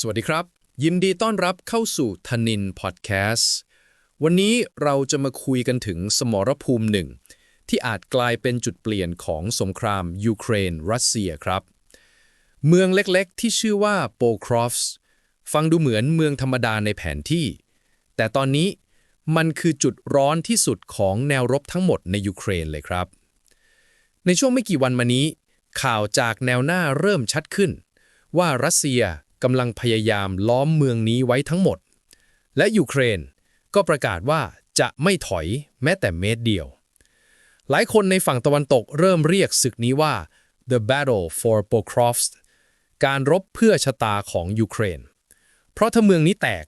สวัสดีครับ ยินดีต้อนรับเข้าสู่ทนินพอดแคสต์ วันนี้เราจะมาคุยกันถึงสมรภูมิหนึ่ง ที่อาจกลายเป็นจุดเปลี่ยนของสงครามยูเครน รัสเซียครับ เมืองเล็กๆ ที่ชื่อว่าโปครอฟส์ฟังดูเหมือนเมืองธรรมดาในแผนที่ แต่ตอนนี้มันคือจุดร้อนที่สุดของแนวรบทั้งหมดในยูเครนเลยครับ ในช่วงไม่กี่วันมานี้ ข่าวจากแนวหน้าเริ่มชัดขึ้น ว่ารัสเซีย กำลังพยายามล้อมเมืองนี้ไว้ทั้งหมด และยูเครนก็ประกาศว่าจะไม่ถอยแม้แต่เมตรเดียว หลายคนในฝั่งตะวันตกเริ่มเรียกศึกนี้ว่า the battle for Pokrovsk การรบเพื่อชะตาของยูเครน เพราะถ้าเมืองนี้แตก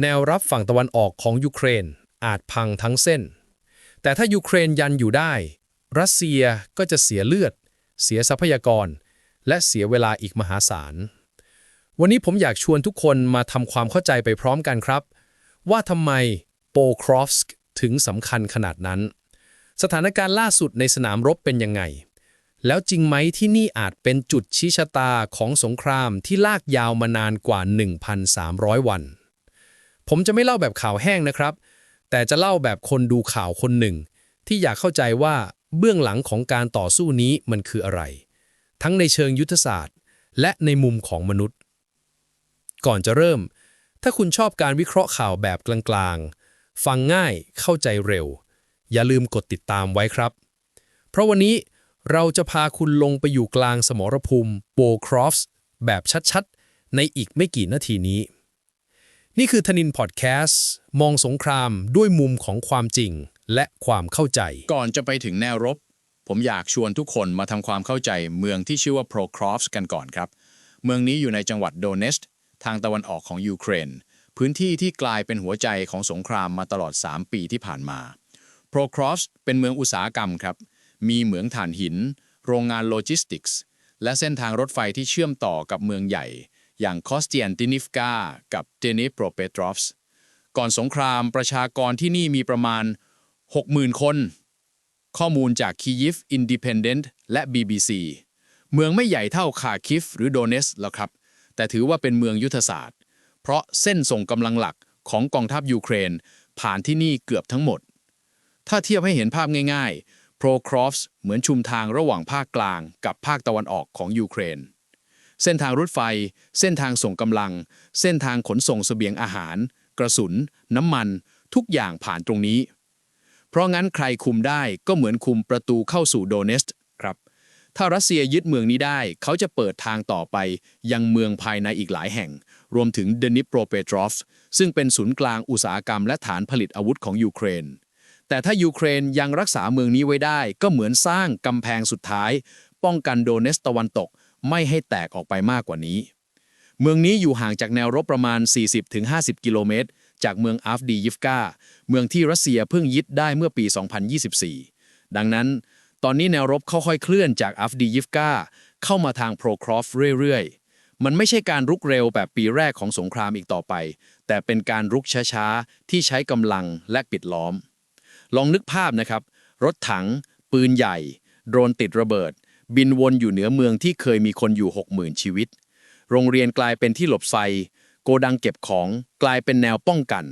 แนวรับฝั่งตะวันออกของยูเครนอาจพังทั้งเส้น แต่ถ้ายูเครนยันอยู่ได้ รัสเซียก็จะเสียเลือด เสียทรัพยากร และเสียเวลาอีกมหาศาล วันนี้ผมอยากชวนทุกคนมาทำความเข้าใจไปพร้อมกันครับ ว่าทำไมโปครอฟสกถึงสำคัญขนาดนั้น สถานการณ์ล่าสุดในสนามรบเป็นยังไง แล้วจริงไหมที่นี่อาจเป็นจุดชี้ชะตาของสงครามที่ลากยาวมานานกว่า 1,300 วัน ผมจะไม่เล่าแบบข่าวแห้งนะครับ แต่จะเล่าแบบคนดูข่าวคนหนึ่ง ที่อยากเข้าใจว่าเบื้องหลังของการต่อสู้นี้มันคืออะไร ทั้งในเชิงยุทธศาสตร์ และในมุมของมนุษย์ ก่อนจะเริ่ม ถ้าคุณชอบการวิเคราะห์ข่าวแบบกลางๆ ฟังง่ายเข้าใจเร็ว อย่าลืมกดติดตามไว้ครับ เพราะวันนี้เราจะพาคุณลงไปอยู่กลางสมรภูมิโบครอฟส์แบบชัดๆ ในอีกไม่กี่นาทีนี้ นี่คือธนินพอดแคสต์มองสงครามด้วยมุมของความจริงและความเข้าใจ ก่อนจะไปถึงแนวรบ ผมอยากชวนทุกคนมาทำความเข้าใจเมืองที่ชื่อว่าโปรครอฟส์กันก่อนครับ เมืองนี้อยู่ในจังหวัดโดเนสต์ ทางตะวันออกของยูเครน พื้นที่ที่กลายเป็นหัวใจของสงครามมาตลอด 3 ปีที่ผ่านมาโปรครอสเป็นเมืองอุตสาหกรรมครับ มีเหมืองถ่านหิน โรงงานโลจิสติกส์และเส้นทางรถไฟที่เชื่อมต่อกับเมืองใหญ่ อย่างคอสเตียนตินิฟกากับเดนิโปรเปตรอฟส์ก่อนสงครามประชากรที่นี่มีประมาณ 60,000 คน ข้อมูลจากคียิฟอินดิเพนเดนต์และ BBC เมืองไม่ใหญ่เท่าคาคิฟหรือโดเนสแล้วครับ แต่ถือว่าเป็นเมืองยุทธศาสตร์ เพราะเส้นส่งกำลังหลักของกองทัพยูเครน ผ่านที่นี่เกือบทั้งหมด ถ้าเทียบให้เห็นภาพง่ายๆโปรครอฟส์เหมือนชุมทางระหว่างภาคกลางกับภาคตะวันออกของยูเครน เส้นทางรถไฟ เส้นทางส่งกำลัง เส้นทางขนส่งเสบียงอาหาร กระสุน น้ำมัน ทุกอย่างผ่านตรงนี้ เพราะงั้นใครคุมได้ก็เหมือนคุมประตูเข้าสู่โดเนสต์ ถ้ารัสเซียยึดเมืองนี้ได้ เขาจะเปิดทางต่อไป ยังเมืองภายในอีกหลายแห่ง รวมถึงเดนิโปรเปโตรฟซึ่งเป็นศูนย์กลางอุตสาหกรรมและฐานผลิตอาวุธของยูเครน แต่ถ้ายูเครนยังรักษาเมืองนี้ไว้ได้ ก็เหมือนสร้างกำแพงสุดท้าย ป้องกันโดเนสตะวันตกไม่ให้แตกออกไปมากกว่านี้ เมืองนี้อยู่ห่างจากแนวรบประมาณ 40-50 กิโลเมตร จากเมืองอัฟดียิฟกาเมืองที่รัสเซียเพิ่งยึดได้เมื่อปี 2024 ดังนั้น ตอนนี้แนวรบค่อยๆเคลื่อนจากอัฟดียิฟกาเข้ามาทางโปรครอฟเรื่อยๆ มันไม่ใช่การรุกเร็วแบบปีแรกของสงครามอีกต่อไป แต่เป็นการรุกช้าๆ ที่ใช้กำลังและปิดล้อม ลองนึกภาพนะครับ รถถัง ปืนใหญ่ โดรนติดระเบิด บินวนอยู่เหนือเมืองที่เคยมีคนอยู่ 60,000 ชีวิต โรงเรียนกลายเป็นที่หลบไฟโกดังเก็บของกลายเป็นแนวป้องกัน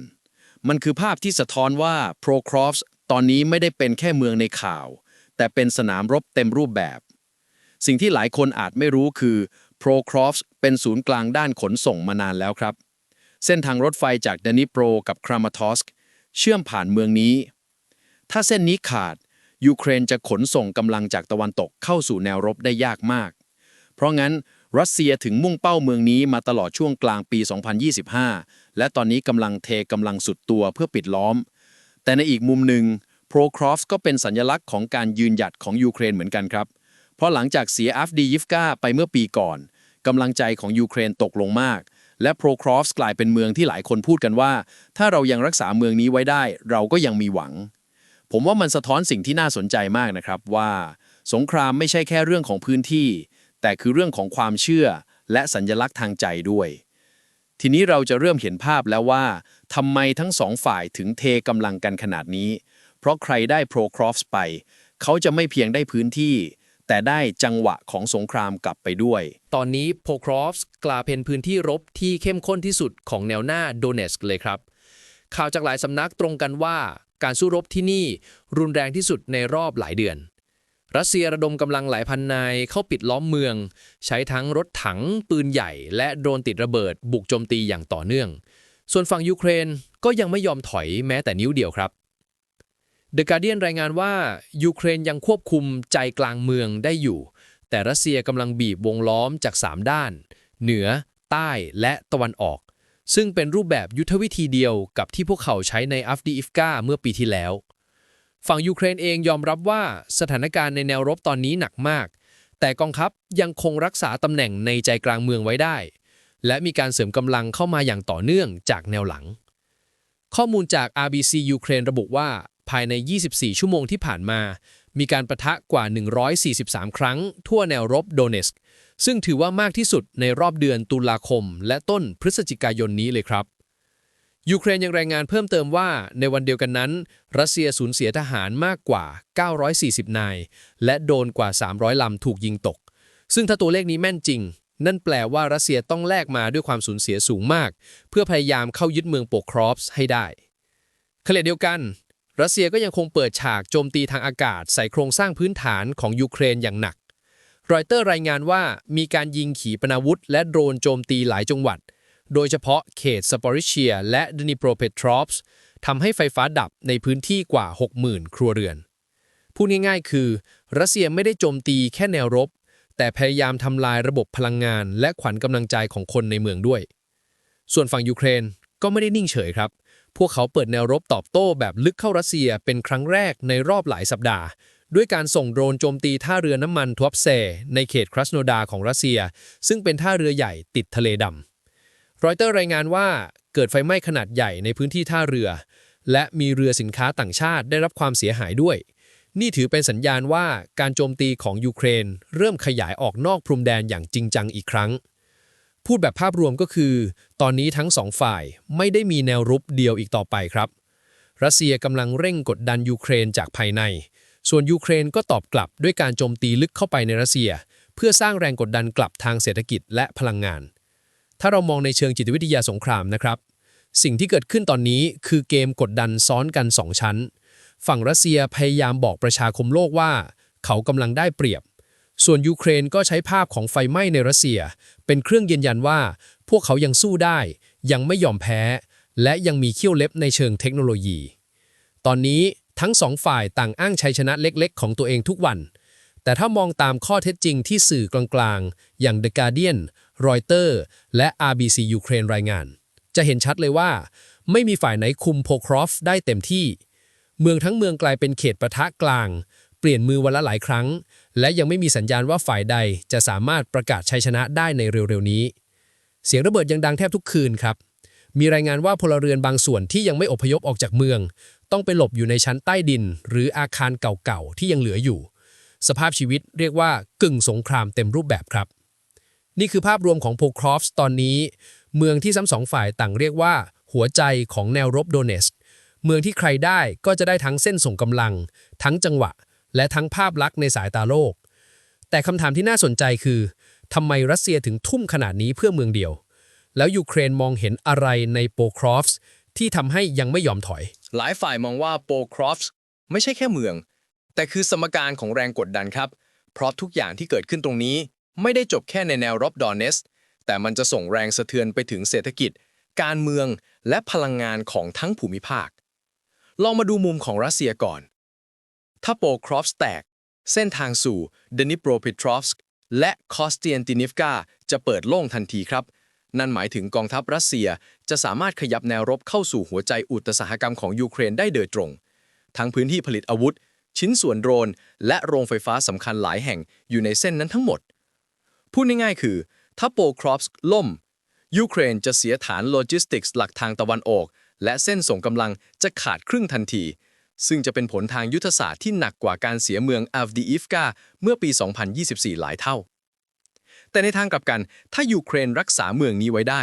มันคือภาพที่สะท้อนว่าโปรครอฟส์ตอนนี้ไม่ได้เป็นแค่เมืองในข่าว แต่เป็นสนามรบเต็มรูปแบบ สิ่งที่หลายคนอาจไม่รู้คือโปรครอฟส์เป็นศูนย์กลางด้านขนส่งมานานแล้วครับ เส้นทางรถไฟจากเดนิโปรกับครามาทอสกเชื่อมผ่านเมืองนี้ ถ้าเส้นนี้ขาด ยูเครนจะขนส่งกำลังจากตะวันตกเข้าสู่แนวรบได้ยากมาก เพราะงั้นรัสเซียถึงมุ่งเป้าเมืองนี้มาตลอดช่วงกลางปี 2025 และตอนนี้กำลังเทกำลังสุดตัวเพื่อปิดล้อม แต่ในอีกมุมหนึ่ง โปรครอฟก็เป็นสัญลักษณ์ของการยืนหยัดของยูเครนเหมือนกันครับ เพราะหลังจากเสียอัฟดียิฟกาไปเมื่อปีก่อนกำลังใจของยูเครนตกลงมาก และโปรครอฟกลายเป็นเมืองที่หลายคนพูดกันว่า ถ้าเรายังรักษาเมืองนี้ไว้ได้ เราก็ยังมีหวัง ผมว่ามันสะท้อนสิ่งที่น่าสนใจมากนะครับว่า สงครามไม่ใช่แค่เรื่องของพื้นที่ แต่คือเรื่องของความเชื่อ และสัญลักษณ์ทางใจด้วย ทีนี้เราจะเริ่มเห็นภาพแล้วว่าทำไมทั้งสองฝ่ายถึงเทกำลังกันขนาดนี้ เพราะใครได้โปรครอฟไป เขาจะไม่เพียงได้พื้นที่ แต่ได้จังหวะของสงครามกลับไปด้วย ตอนนี้โพครอฟส์กลายเป็นพื้นที่รบที่เข้มข้นที่สุดของแนวหน้าโดเนสกเลยครับ ข่าวจากหลายสำนักตรงกันว่า การสู้รบที่นี่รุนแรงที่สุดในรอบหลายเดือนรัสเซียระดมกำลังหลายพันนายเข้าปิดล้อมเมือง ใช้ทั้งรถถัง ปืนใหญ่ และโดรนติดระเบิด บุกโจมตีอย่างต่อเนื่อง ส่วนฝั่งยูเครนก็ยังไม่ยอมถอยแม้แต่นิ้วเดียวครับ The Guardian รายงานว่า ยูเครนยังควบคุมใจกลางเมืองได้อยู่ แต่รัสเซียกำลังบีบวงล้อมจาก 3 ด้าน เหนือ ใต้และตะวันออก ซึ่งเป็นรูปแบบยุทธวิธีเดียวกับที่พวกเขาใช้ในอัฟดีอิฟกาเมื่อปีที่แล้ว ฝั่งยูเครนเองยอมรับว่าสถานการณ์ในแนวรบตอนนี้หนักมาก แต่กองทัพยังคงรักษาตำแหน่งในใจกลางเมืองไว้ได้ และมีการเสริมกำลังเข้ามาอย่างต่อเนื่องจากแนวหลังข้อมูลจาก RBC ยูเครนระบุว่า ภายใน 24 ชั่วโมงที่ผ่านมา มีการประทะกว่า 143 ครั้ง ทั่วแนวรบโดเนสก์ซึ่งถือว่ามากที่สุดในรอบเดือนตุลาคม และต้นพฤศจิกายนนี้เลยครับยูเครนยังรายงานเพิ่มเติมว่าในวันเดียวกันนั้น รัสเซียสูญเสียทหารมากกว่า 940 นาย และโดนกว่า 300 ลำถูกยิงตก ซึ่งถ้าตัวเลขนี้แม่นจริง นั่นแปลว่ารัสเซียต้องแลกมาด้วยความสูญเสียสูงมาก เพื่อพยายามเข้ายึดเมืองโปกครอฟส์ให้ได้ขณะเดียวกัน รัสเซียก็ยังคงเปิดฉากโจมตีทางอากาศ ใส่โครงสร้างพื้นฐานของยูเครนอย่างหนัก รอยเตอร์รายงานว่ามีการยิงขีปนาวุธ และโดรนโจมตีหลายจังหวัด โดยเฉพาะเขตสปอริเชีย และดนิโปรเพตรอฟส์ทำให้ไฟฟ้าดับในพื้นที่กว่า 60,000 ครัวเรือน พูดง่ายๆ คือ รัสเซียไม่ได้โจมตีแค่แนวรบ แต่พยายามทำลายระบบพลังงาน และขวัญกำลังใจของคนในเมืองด้วย ส่วนฝั่งยูเครนก็ไม่ได้นิ่งเฉยครับ พวกเขาเปิดแนวรบตอบโต้แบบลึกเข้ารัสเซียเป็นครั้งแรกในรอบหลายสัปดาห์ ด้วยการส่งโดรนโจมตีท่าเรือน้ำมันทวปเซ ในเขตครัสโนดาของรัสเซีย ซึ่งเป็นท่าเรือใหญ่ติดทะเลดำรอยเตอร์รายงานว่าเกิดไฟไหม้ขนาดใหญ่ในพื้นที่ท่าเรือ และมีเรือสินค้าต่างชาติได้รับความเสียหายด้วย นี่ถือเป็นสัญญาณว่าการโจมตีของยูเครน เริ่มขยายออกนอกพรมแดนอย่างจริงจังอีกครั้ง พูดแบบภาพรวมก็คือ ตอนนี้ทั้งสองฝ่ายไม่ได้มีแนวรุกเดียวอีกต่อไปครับ รัสเซียกำลังเร่งกดดันยูเครนจากภายใน ส่วนยูเครนก็ตอบกลับด้วยการโจมตีลึกเข้าไปในรัสเซีย เพื่อสร้างแรงกดดันกลับทางเศรษฐกิจและพลังงาน ถ้าเรามองในเชิงจิตวิทยาสงครามนะครับ สิ่งที่เกิดขึ้นตอนนี้คือเกมกดดันซ้อนกันสองชั้น ฝั่งรัสเซียพยายามบอกประชาคมโลกว่า เขากำลังได้เปรียบ ส่วนยูเครนก็ใช้ภาพของไฟไหม้ในรัสเซีย เป็นเครื่องยืนยันว่า พวกเขายังสู้ได้ ยังไม่ยอมแพ้ และยังมีเขี้ยวเล็บในเชิงเทคโนโลยี ตอนนี้ทั้งสองฝ่ายต่างอ้างชัยชนะเล็กๆ ของตัวเองทุกวัน แต่ถ้ามองตามข้อเท็จจริงที่สื่อกลางๆ อย่าง The Guardian, Reuters และ RBC ยูเครนรายงาน จะเห็นชัดเลยว่า ไม่มีฝ่ายไหนคุมโพครอฟได้เต็มที่ เมืองทั้งเมืองกลายเป็นเขตประทะกลาง เปลี่ยนมือวันละหลายครั้ง และยังไม่มีสัญญาณว่าฝ่ายใดจะสามารถประกาศชัยชนะได้ในเร็วๆนี้ เสียงระเบิดยังดังแทบทุกคืนครับ มีรายงานว่าพลเรือนบางส่วนที่ยังไม่อพยพออกจากเมือง ต้องไปหลบอยู่ในชั้นใต้ดิน หรืออาคารเก่าๆที่ยังเหลืออยู่ สภาพชีวิตเรียกว่ากึ่งสงครามเต็มรูปแบบครับ นี่คือภาพรวมของโพครอฟส์ตอนนี้ เมืองที่ทั้งสองฝ่ายต่างเรียกว่า หัวใจของแนวรบโดเนสเมืองที่ใครได้ก็จะได้ทั้งเส้นส่งกำลัง ทั้งจังหวะ และทั้งภาพลักษณ์ในสายตาโลก แต่คำถามที่น่าสนใจคือทำไมรัสเซียถึงทุ่มขนาดนี้เพื่อเมืองเดียว แล้วยูเครนมองเห็นอะไรในโปครอฟส์ที่ทำให้ยังไม่ยอมถอย หลายฝ่ายมองว่าโปครอฟส์ไม่ใช่แค่เมือง แต่คือสมการของแรงกดดันครับ เพราะทุกอย่างที่เกิดขึ้นตรงนี้ ไม่ได้จบแค่ในแนวรบดอนเนส แต่มันจะส่งแรงสะเทือนไปถึงเศรษฐกิจ การเมืองและพลังงานของทั้งภูมิภาค ลองมาดูมุมของรัสเซียก่อน ถ้าโปครอฟสแตก เส้นทางสู่เดนิโปรเพทรอฟสกและคอสเตียนตินิฟกาจะเปิดโล่งทันทีครับ นั่นหมายถึงกองทัพรัสเซียจะสามารถขยับแนวรบเข้าสู่หัวใจอุตสาหกรรมของยูเครนได้โดยตรง ทั้งพื้นที่ผลิตอาวุธ ชิ้นส่วนโดรน และโรงไฟฟ้าสำคัญหลายแห่งอยู่ในเส้นนั้นทั้งหมด พูดง่ายๆคือ ถ้าโปครอฟสกล่ม ยูเครนจะเสียฐานโลจิสติกส์หลักทางตะวันออก และเส้นส่งกำลังจะขาดครึ่งทันที ซึ่งจะเป็นผลทางยุทธศาสตร์ที่หนักกว่าการเสียเมืองอัฟดีอิฟกาเมื่อปี 2024 หลายเท่า แต่ในทางกลับกัน ถ้ายูเครนรักษาเมืองนี้ไว้ได้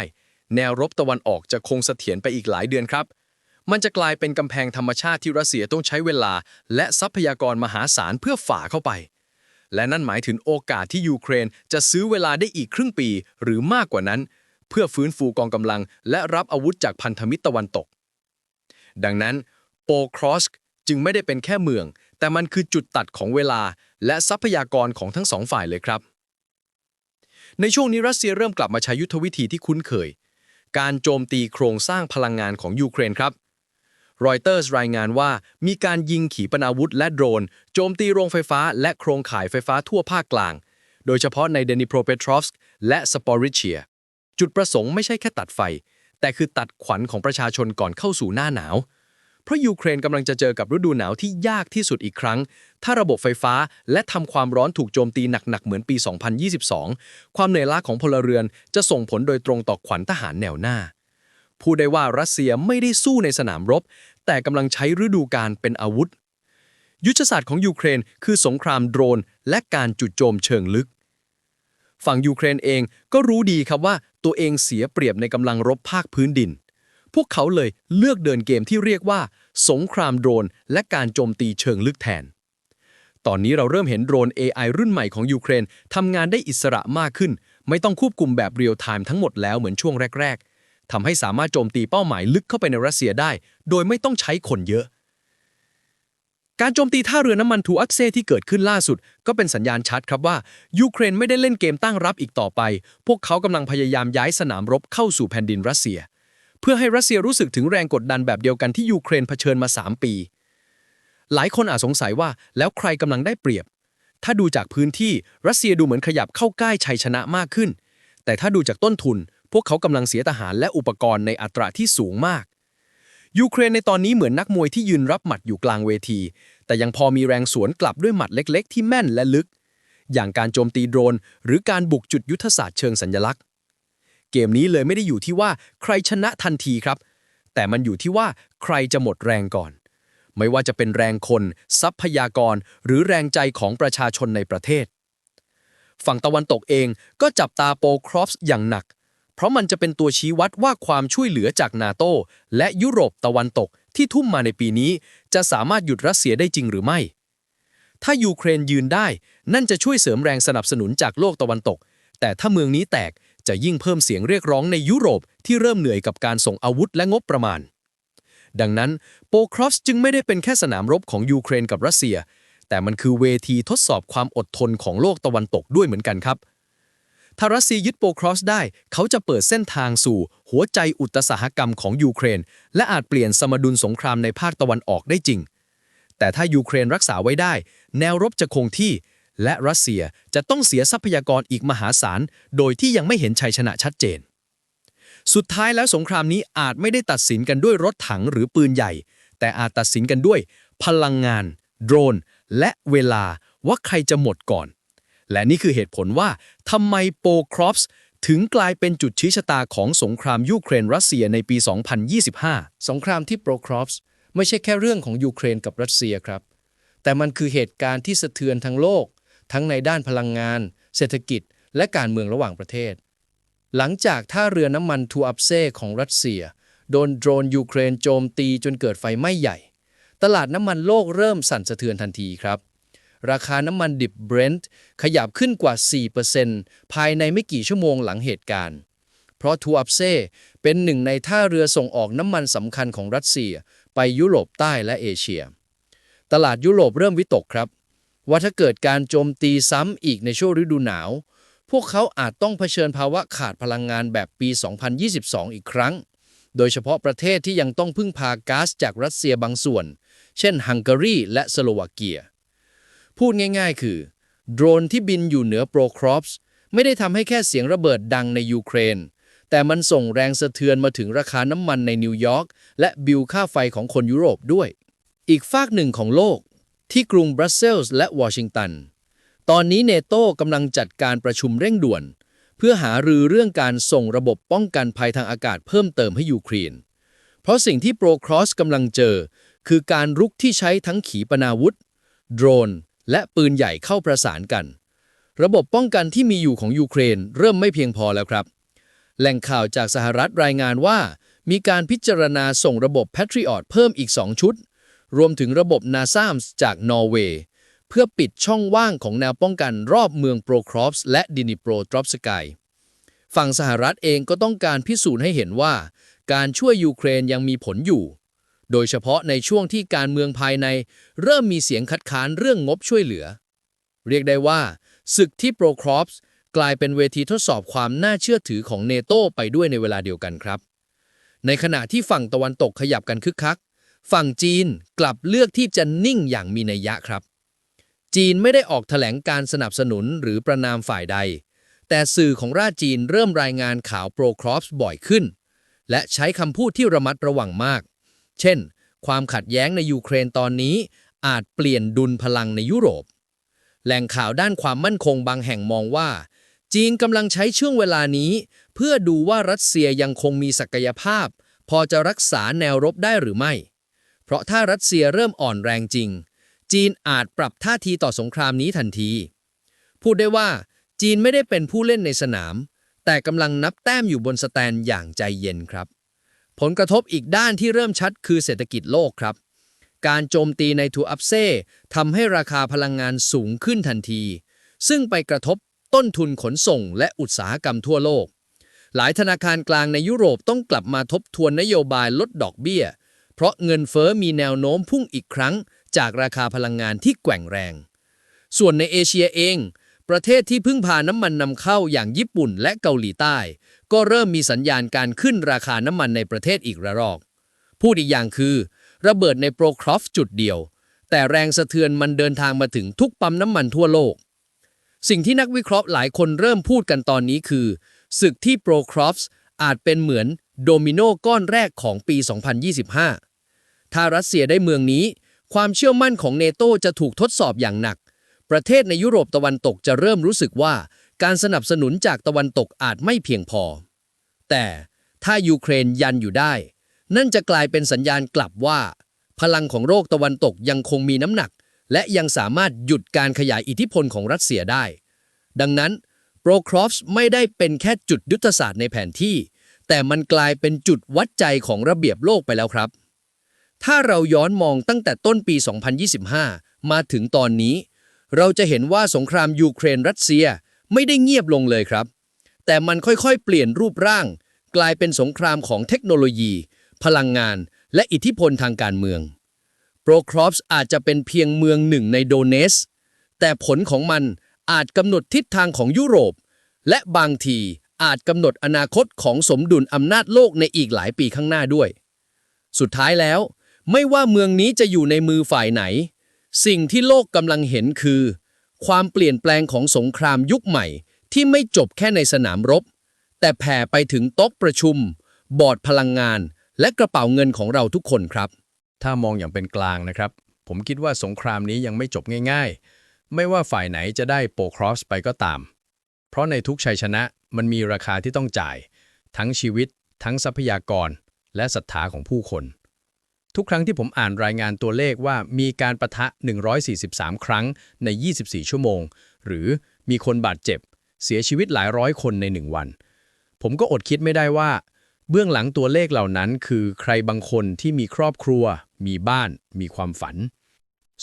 แนวรบตะวันออกจะคงเสถียรไปอีกหลายเดือนครับ มันจะกลายเป็นกำแพงธรรมชาติที่รัสเซียต้องใช้เวลา และทรัพยากรมหาศาลเพื่อฝ่าเข้าไป และนั่นหมายถึงโอกาสที่ยูเครนจะซื้อเวลาได้อีกครึ่งปี หรือมากกว่านั้น เพื่อฟื้นฟูกองกำลัง และรับอาวุธจากพันธมิตรตะวันตก ดังนั้นโปครอสก จึงไม่ได้เป็นแค่เมือง แต่มันคือจุดตัดของเวลา และทรัพยากรของทั้งสองฝ่ายเลยครับ ในช่วงนี้รัสเซียเริ่มกลับมาใช้ยุทธวิธีที่คุ้นเคย การโจมตีโครงสร้างพลังงานของยูเครนครับรอยเตอร์สรายงานว่ามีการยิงขีปนาวุธและโดรน โจมตีโรงไฟฟ้า และโครงข่ายไฟฟ้าทั่วภาคกลาง โดยเฉพาะในเดนิโปรเปทรอฟสกและสปอริเชีย จุดประสงค์ไม่ใช่แค่ตัดไฟ แต่คือตัดขวัญของประชาชนก่อนเข้าสู่หน้าหนาว เพราะยูเครนกำลังจะเจอกับฤดูหนาวที่ยากที่สุดอีกครั้ง ถ้าระบบไฟฟ้าและทำความร้อนถูกโจมตีหนักๆ เหมือนปี 2022 ความเหนื่อยล้าของพลเรือนจะส่งผลโดยตรงต่อขวัญทหารแนวหน้า พูดได้ว่ารัสเซียไม่ได้สู้ในสนามรบ แต่กำลังใช้ฤดูกาลเป็นอาวุธ ยุทธศาสตร์ของยูเครนคือสงครามโดรน และการจุดโจมเชิงลึกฝั่งยูเครนเองก็รู้ดีครับว่าตัวเองเสียเปรียบในกำลังรบภาคพื้นดิน พวกเขาเลยเลือกเดินเกมที่เรียกว่า สงครามโดรน และการโจมตีเชิงลึกแทน ตอนนี้เราเริ่มเห็นโดรน AI รุ่นใหม่ของยูเครนทำงานได้อิสระมากขึ้น ไม่ต้องควบคุมแบบเรียลไทม์ทั้งหมดแล้วเหมือนช่วงแรก ๆทำให้สามารถโจมตีเป้าหมายลึกเข้าไปในรัสเซียได้ โดยไม่ต้องใช้คนเยอะการโจมตีท่าเรือน้ำมันทูอักเซที่เกิดขึ้นล่าสุด ก็เป็นสัญญาณชัดครับว่า ยูเครนไม่ได้เล่นเกมตั้งรับอีกต่อไป พวกเขากำลังพยายามย้ายสนามรบเข้าสู่แผ่นดินรัสเซีย เพื่อให้รัสเซียรู้สึกถึงแรงกดดันแบบเดียวกันที่ยูเครนเผชิญมา 3 ปี หลายคนอาจสงสัยว่าแล้วใครกำลังได้เปรียบ ถ้าดูจากพื้นที่รัสเซียดูเหมือนขยับเข้าใกล้ชัยชนะมากขึ้น แต่ถ้าดูจากต้นทุน พวกเขากำลังเสียทหารและอุปกรณ์ในอัตราที่สูงมากยูเครนในตอนนี้เหมือนนักมวยที่ยืนรับหมัดอยู่กลางเวที แต่ยังพอมีแรงสวนกลับด้วยหมัดเล็ก ๆ ที่แม่นและลึก อย่างการโจมตีโดรน หรือการบุกจุดยุทธศาสตร์เชิงสัญลักษณ์ เกมนี้เลยไม่ได้อยู่ที่ว่าใครชนะทันทีครับ แต่มันอยู่ที่ว่าใครจะหมดแรงก่อน ไม่ว่าจะเป็นแรงคน ทรัพยากร หรือแรงใจของประชาชนในประเทศ ฝั่งตะวันตกเองก็จับตาโปรครอฟส์อย่างหนัก เพราะมันจะเป็นตัวชี้วัดว่าความช่วยเหลือจากนาโตและยุโรปตะวันตกที่ทุ่มมาในปีนี้ จะสามารถหยุดรัสเซียได้จริงหรือไม่ ถ้ายูเครนยืนได้ นั่นจะช่วยเสริมแรงสนับสนุนจากโลกตะวันตก แต่ถ้าเมืองนี้แตก จะยิ่งเพิ่มเสียงเรียกร้องในยุโรปที่เริ่มเหนื่อยกับการส่งอาวุธและงบประมาณ ดังนั้นโปครอฟส์จึงไม่ได้เป็นแค่สนามรบของยูเครนกับรัสเซีย แต่มันคือเวทีทดสอบความอดทนของโลกตะวันตกด้วยเหมือนกันครับ ถ้ารัสเซียยึดโปครอสได้ เขาจะเปิดเส้นทางสู่ หัวใจอุตสาหกรรมของยูเครน และอาจเปลี่ยนสมดุลสงครามในภาคตะวันออกได้จริง แต่ถ้ายูเครนรักษาไว้ได้ แนวรบจะคงที่ และรัสเซียจะต้องเสียทรัพยากรอีกมหาศาล โดยที่ยังไม่เห็นชัยชนะชัดเจน สุดท้ายแล้วสงครามนี้อาจไม่ได้ตัดสินกันด้วยรถถังหรือปืนใหญ่ แต่อาจตัดสินกันด้วย พลังงาน โดรน และเวลาว่าใครจะหมดก่อน และนี่คือเหตุผลว่าทำไมโปครอฟส์ถึงกลายเป็นจุดชี้ชะตาของสงครามยูเครนรัสเซียในปี 2025 สงครามที่โปรครอฟส์ไม่ใช่แค่เรื่องของยูเครนกับรัสเซียครับ แต่มันคือเหตุการณ์ที่สะเทือนทั้งโลก ทั้งในด้านพลังงาน เศรษฐกิจ และการเมืองระหว่างประเทศ หลังจากท่าเรือน้ำมันทูอัปเซ่ของรัสเซีย โดนโดรนยูเครนโจมตีจนเกิดไฟไหม้ใหญ่ ตลาดน้ำมันโลกเริ่มสั่นสะเทือนทันทีครับ ราคาน้ำมันดิบเบรนท์ขยับขึ้นกว่า 4%ภายในไม่กี่ชั่วโมงหลังเหตุการณ์ เพราะทูอัปเซ่เป็นหนึ่งในท่าเรือส่งออกน้ำมันสำคัญของรัสเซีย ไปยุโรปใต้และเอเชีย ตลาดยุโรปเริ่มวิตกครับ ว่าถ้าเกิดการโจมตีซ้ำอีกในช่วงฤดูหนาว พวกเขาอาจต้องเผชิญภาวะขาดพลังงานแบบปี 2022 อีกครั้ง โดยเฉพาะประเทศที่ยังต้องพึ่งพาก๊าซจากรัสเซียบางส่วน เช่น ฮังการีและสโลวาเกีย พูดง่ายๆ คือ โดรนที่บินอยู่เหนือโปรครอฟส์ไม่ได้ทำให้แค่เสียงระเบิดดังในยูเครน แต่มันส่งแรงสะเทือนมาถึงราคาน้ำมันในนิวยอร์กและบิลค่าไฟของคนยุโรปด้วย อีกฝากหนึ่งของโลก ที่กรุงบรัสเซลส์และวอชิงตัน ตอนนี้เนโต้กำลังจัดการประชุมเร่งด่วน เพื่อหารือเรื่องการส่งระบบป้องกันภัยทางอากาศเพิ่มเติมให้ยูเครน เพราะสิ่งที่โปรครอสกำลังเจอ คือการรุกที่ใช้ทั้งขีปนาวุธ โดรน และปืนใหญ่เข้าประสานกัน ระบบป้องกันที่มีอยู่ของยูเครนเริ่มไม่เพียงพอแล้วครับ แหล่งข่าวจากสหรัฐรายงานว่า มีการพิจารณาส่งระบบ Patriot เพิ่มอีก 2 ชุด รวมถึงระบบ n a s a m s จากนอร์เวย์เพื่อปิดช่องว่างของแนวป้องกันรอบเมืองโปรครอฟส์และดินิโปรตรอปสกายฝั่งสหรัฐเองก็ต้องการพิสูจน์ให้เห็นว่า การช่วยยูเครนยังมีผลอยู่ โดยเฉพาะในช่วงที่การเมืองภายใน เริ่มมีเสียงคัดค้านเรื่องงบช่วยเหลือ เรียกได้ว่าศึกที่โปรครอฟส์กลายเป็นเวทีทดสอบความน่าเชื่อถือของเนโตไปด้วยในเวลาเดียวกันครับ ในขณะที่ฝั่งตะวันตกขยับกันคึกคัก ฝั่งจีนกลับเลือกที่จะนิ่งอย่างมีนัยยะครับ จีนไม่ได้ออกแถลงการสนับสนุนหรือประนามฝ่ายใด แต่สื่อของราชจีนเริ่มรายงานข่าวโปรครอฟส์บ่อยขึ้น และใช้คำพูดที่ระมัดระวังมาก เช่น ความขัดแย้งในยูเครนตอนนี้ อาจเปลี่ยนดุลพลังในยุโรป แหล่งข่าวด้านความมั่นคงบางแห่งมองว่าจีนกำลังใช้ช่วงเวลานี้ เพื่อดูว่ารัสเซียยังคงมีศักยภาพ พอจะรักษาแนวรบได้หรือไม่ เพราะถ้ารัสเซียเริ่มอ่อนแรงจริง จีนอาจปรับท่าทีต่อสงครามนี้ทันที พูดได้ว่า จีนไม่ได้เป็นผู้เล่นในสนาม แต่กำลังนับแต้มอยู่บนสแตนอย่างใจเย็นครับ ผลกระทบอีกด้านที่เริ่มชัดคือเศรษฐกิจโลกครับ การโจมตีในทูอัพเซ่ทำให้ราคาพลังงานสูงขึ้นทันที ซึ่งไปกระทบต้นทุนขนส่งและอุตสาหกรรมทั่วโลก หลายธนาคารกลางในยุโรปต้องกลับมาทบทวนนโยบายลดดอกเบี้ย เพราะเงินเฟอ้อมีแนวโน้มพุ่งอีกครั้ง จากราคาพลังงานที่แกว่งแรง ส่วนในเอเชียเอง ประเทศที่พึ่งพาน้ำมันนำเข้าอย่างญี่ปุ่นและเกาหลีใต้ ก็เริ่มมีสัญญาณการขึ้นราคาน้ำมันในประเทศอีกระลอก พูดอีกอย่างคือ ระเบิดในโปรครอฟจุดเดียว แต่แรงสะเทือนมันเดินทางมาถึงทุกปั๊มน้ำมันทั่วโลก สิ่งที่นักวิเคราะห์หลายคนเริ่มพูดกันตอนนี้คือศึกที่โปรครอฟอาจเป็นเหมือนโดมิโนก้อนแรกของปี 2025 ถ้ารัสเซียได้เมืองนี้ ความเชื่อมั่นของเนโตจะถูกทดสอบอย่างหนัก ประเทศในยุโรปตะวันตกจะเริ่มรู้สึกว่า การสนับสนุนจากตะวันตกอาจไม่เพียงพอ แต่ถ้ายูเครนยันอยู่ได้ นั่นจะกลายเป็นสัญญาณกลับว่า พลังของโลกตะวันตกยังคงมีน้ำหนัก และยังสามารถหยุดการขยายอิทธิพลของรัสเซียได้ ดังนั้นโปรครอฟส์ไม่ได้เป็นแค่จุดยุทธศาสตร์ในแผนที่ แต่มันกลายเป็นจุดวัดใจของระเบียบโลกไปแล้วครับ ถ้าเราย้อนมองตั้งแต่ต้นปี 2025 มาถึงตอนนี้ เราจะเห็นว่าสงครามยูเครนรัสเซียไม่ได้เงียบลงเลยครับ แต่มันค่อยๆ เปลี่ยนรูปร่าง กลายเป็นสงครามของเทคโนโลยี พลังงาน และอิทธิพลทางการเมืองโปรครอฟส์อาจจะเป็นเพียงเมืองหนึ่งในโดเนส แต่ผลของมันอาจกำหนดทิศทางของยุโรป และบางทีอาจกำหนดอนาคตของสมดุลอำนาจโลกในอีกหลายปีข้างหน้าด้วย สุดท้ายแล้ว ไม่ว่าเมืองนี้จะอยู่ในมือฝ่ายไหน สิ่งที่โลกกำลังเห็นคือ ความเปลี่ยนแปลงของสงครามยุคใหม่ ที่ไม่จบแค่ในสนามรบ แต่แผ่ไปถึงโต๊ะประชุม บอร์ดพลังงาน และกระเป๋าเงินของเราทุกคนครับ ถ้ามองอย่างเป็นกลางนะครับ ผมคิดว่าสงครามนี้ยังไม่จบง่าย ๆ ไม่ว่าฝ่ายไหนจะได้โปรครอสไปก็ตาม เพราะในทุกชัยชนะมันมีราคาที่ต้องจ่าย ทั้งชีวิต ทั้งทรัพยากร และศรัทธาของผู้คน ทุกครั้งที่ผมอ่านรายงานตัวเลขว่ามีการประทะ 143 ครั้งใน 24 ชั่วโมง หรือมีคนบาดเจ็บ เสียชีวิตหลายร้อยคนในหนึ่งวัน ผมก็อดคิดไม่ได้ว่า เบื้องหลังตัวเลขเหล่านั้น คือใครบางคนที่มีครอบครัว มีบ้าน มีความฝัน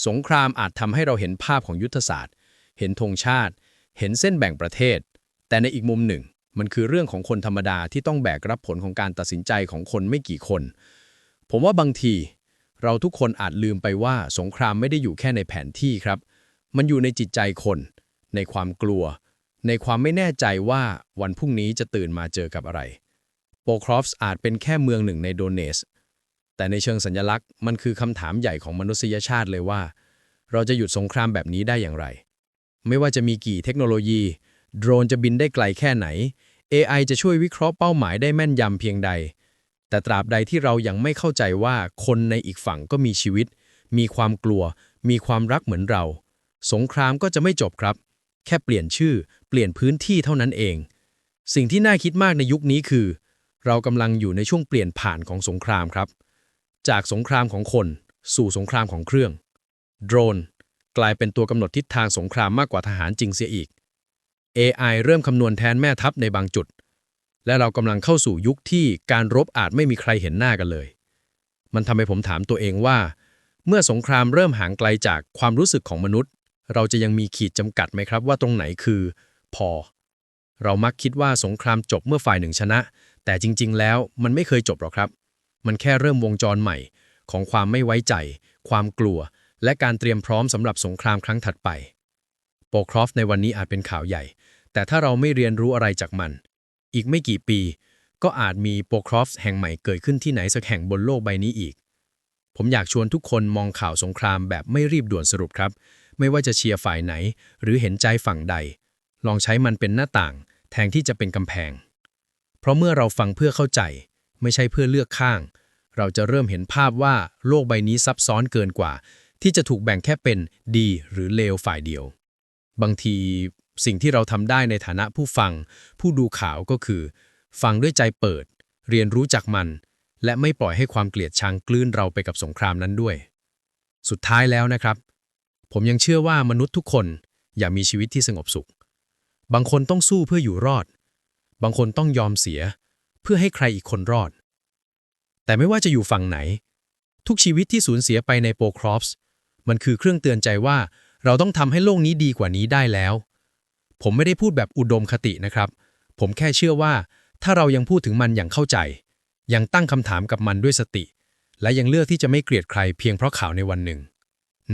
สงครามอาจทำให้เราเห็นภาพของยุทธศาสตร์ เห็นธงชาติ เห็นเส้นแบ่งประเทศ แต่ในอีกมุมหนึ่ง มันคือเรื่องของคนธรรมดาที่ต้องแบกรับผลของการตัดสินใจของคนไม่กี่คน ผมว่าบางที เราทุกคนอาจลืมไปว่าสงครามไม่ได้อยู่แค่ในแผนที่ครับ มันอยู่ในจิตใจคน ในความกลัว ในความไม่แน่ใจว่าวันพรุ่งนี้จะตื่นมาเจอกับอะไรโปครอฟส์อาจเป็นแค่เมืองหนึ่งในโดเนส แต่ในเชิงสัญลักษณ์ มันคือคำถามใหญ่ของมนุษยชาติเลยว่า เราจะหยุดสงครามแบบนี้ได้อย่างไร ไม่ว่าจะมีกี่เทคโนโลยี โดรนจะบินได้ไกลแค่ไหน AI จะช่วยวิเคราะห์เป้าหมายได้แม่นยำเพียงใด แต่ตราบใดที่เรายังไม่เข้าใจว่าคนในอีกฝั่งก็มีชีวิต มีความกลัว มีความรักเหมือนเรา สงครามก็จะไม่จบครับ แค่เปลี่ยนชื่อ เปลี่ยนพื้นที่เท่านั้นเอง สิ่งที่น่าคิดมากในยุคนี้คือ เรากำลังอยู่ในช่วงเปลี่ยนผ่านของสงครามครับ จากสงครามของคน สู่สงครามของเครื่อง โดรน กลายเป็นตัวกำหนดทิศทางสงครามมากกว่าทหารจริงเสียอีก AI เริ่มคำนวณแทนแม่ทัพในบางจุด และเรากำลังเข้าสู่ยุคที่การรบอาจไม่มีใครเห็นหน้ากันเลย มันทำให้ผมถามตัวเองว่า เมื่อสงครามเริ่มห่างไกลจากความรู้สึกของมนุษย์ เราจะยังมีขีดจำกัดไหมครับ ว่าตรงไหนคือ พอ เรามักคิดว่าสงครามจบเมื่อฝ่ายหนึ่งชนะ แต่จริง ๆ แล้วมันไม่เคยจบหรอกครับ มันแค่เริ่มวงจรใหม่ ของความไม่ไว้ใจ ความกลัว และการเตรียมพร้อมสำหรับสงครามครั้งถัดไปโปรครอฟในวันนี้อาจเป็นข่าวใหญ่ แต่ถ้าเราไม่เรียนรู้อะไรจากมัน อีกไม่กี่ปี ก็อาจมีโปรครอฟส์แห่งใหม่เกิดขึ้นที่ไหนสักแห่งบนโลกใบนี้อีก ผมอยากชวนทุกคนมองข่าวสงครามแบบไม่รีบด่วนสรุปครับ ไม่ว่าจะเชียร์ฝ่ายไหน หรือเห็นใจฝั่งใด ลองใช้มันเป็นหน้าต่าง แทนที่จะเป็นกำแพง เพราะเมื่อเราฟังเพื่อเข้าใจ ไม่ใช่เพื่อเลือกข้าง เราจะเริ่มเห็นภาพว่าโลกใบนี้ซับซ้อนเกินกว่า ที่จะถูกแบ่งแค่เป็นดีหรือเลวฝ่ายเดียว บางที สิ่งที่เราทำได้ในฐานะผู้ฟัง ผู้ดูข่าวก็คือ ฟังด้วยใจเปิด เรียนรู้จากมัน และไม่ปล่อยให้ความเกลียดชังกลืนเราไปกับสงครามนั้นด้วย สุดท้ายแล้วนะครับ ผมยังเชื่อว่ามนุษย์ทุกคนอยากมีชีวิตที่สงบสุข บางคนต้องสู้เพื่ออยู่รอด บางคนต้องยอมเสีย เพื่อให้ใครอีกคนรอด แต่ไม่ว่าจะอยู่ฝั่งไหน ทุกชีวิตที่สูญเสียไปในโปรครอฟส์มันคือเครื่องเตือนใจว่าเราต้องทำให้โลกนี้ดีกว่านี้ได้แล้ว ผมไม่ได้พูดแบบอุดมคตินะครับ ผมแค่เชื่อว่า ถ้าเรายังพูดถึงมันอย่างเข้าใจ ยังตั้งคำถามกับมันด้วยสติ และยังเลือกที่จะไม่เกลียดใครเพียงเพราะข่าวในวันหนึ่ง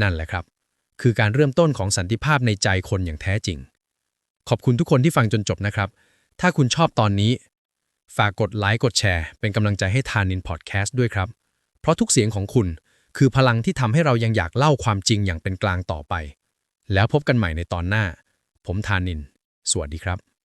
นั่นแหละครับ คือการเริ่มต้นของสันติภาพในใจคนอย่างแท้จริง ขอบคุณทุกคนที่ฟังจนจบนะครับ ถ้าคุณชอบตอนนี้ ฝากกดไลค์กดแชร์ เป็นกำลังใจให้ทานินพอดแคสต์ด้วยครับ เพราะทุกเสียงของคุณคือพลังที่ทำให้เรายังอยากเล่าความจริงอย่างเป็นกลางต่อไป แล้วพบกันใหม่ในตอนหน้า ผมธานิน สวัสดีครับ